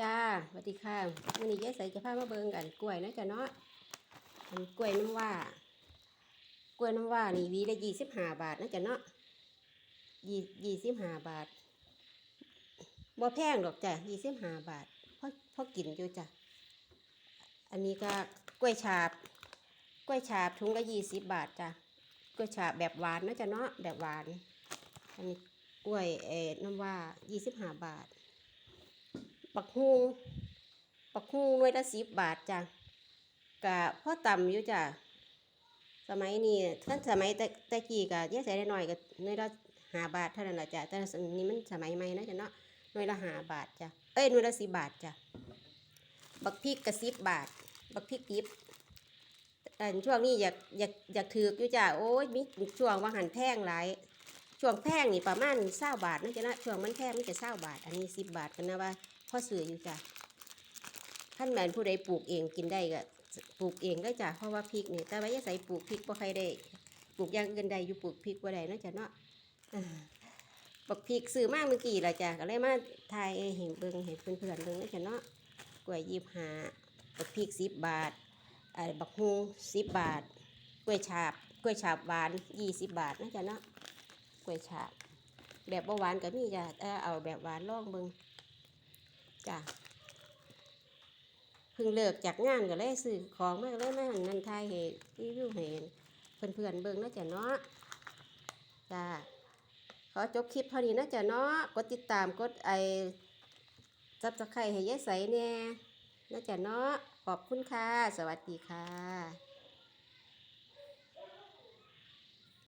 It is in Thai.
จ้าสวัสดีค่ะวันนี้ยายใส่จะพามาเบิงกันกล้วยนะจ๊ะเนาะกล้วยน้ำว่ากล้วยน้ำว่านี่วีละยี่สิบห้าบาทนะจ๊ะเนาะยี่ยี่สิบห้าบาทบ่แพงหรอกจ้ะยี่สิบห้าบาทพอพอกินอยู่จ้ะอันนี้ก็กล้วยฉาบ กล้วยฉาบถุงละยี่สิบบาทจ้ะกล้วยฉาบแบบหวานนะจ๊ะเนาะแบบหวานอันนี้กล้วยเอ่อน้ำว่ายี่สิบห้าบาท ปักฮุงปักฮุงหน่วยละสิบบาทจ้ะกะพ่อต่ำอยู่จ้ะสมัยนี้ท่านสมัยแต่แต่กี้กะแยกใส่ได้หน่อยก็หน่วยละหาบาทเท่านั้นแหละจ้ะแต่สมัยนี้มันสมัยใหม่นะจ้ะเนาะหน่วยละหาบาทจ้ะเอ้ยหน่วยละสิบบาทจ้ะบักพริกกะสิบบาท บักพริกดิบแต่ช่วงนี้อยากอยากอยากถือกอยู่จ้ะโอ้ยมีช่วงว่าหันแพงหลาย ช่วงแพงนี่ประมาณเศร้าบาทนะจ๊ะนะช่วงมันแพงมันจะเศร้าบาท อันนี้สิบบาทกันนะว่าพ่อซื้ออยู่จ้ะท่านแมนผู้ใดปลูกเองกินได้ก็ปลูกเองได้จ้ะเพราะว่าพริกนี่แต่ว่าอย่าใส่ปลูกพริกบ่ใครได้ปลูกอย่างอื่นได้อยู่ปลูกพริกบ่ได้นะจ๊ะเนาะอ่าบักพริกซื้อมากเมื่อกี้ละจ้ะก็เลยมาทายเห็นเบิ่งให้เพื่อนๆเบิ่งนะจ๊ะเนาะกล้วยยี่ห้าบักพริกสิบบาทไอ้บักฮุงสิบบาท กล้วยฉาบกล้วยฉาบหวานยี่สิบบาทนะจ๊ะเนาะ ล้วยฉาบแบบหวานก็มีจ้ะแต่เอาแบบหวานลองเบิ่งจ้ะเพิ่งเลิกจากงานก็เลยซื้อของมากเลยมานั่นทายให้รีวิวให้เพื่อนๆเบิ่งเนาจะเนาะจ้ะขอจบคลิปเท่านี้นะจ้ะเนาะกดติดตามกดไอซับสไคร้ให้ยายใสแน่นะจ้ะเนาะขอบคุณค่ะ สวัสดีค่ะ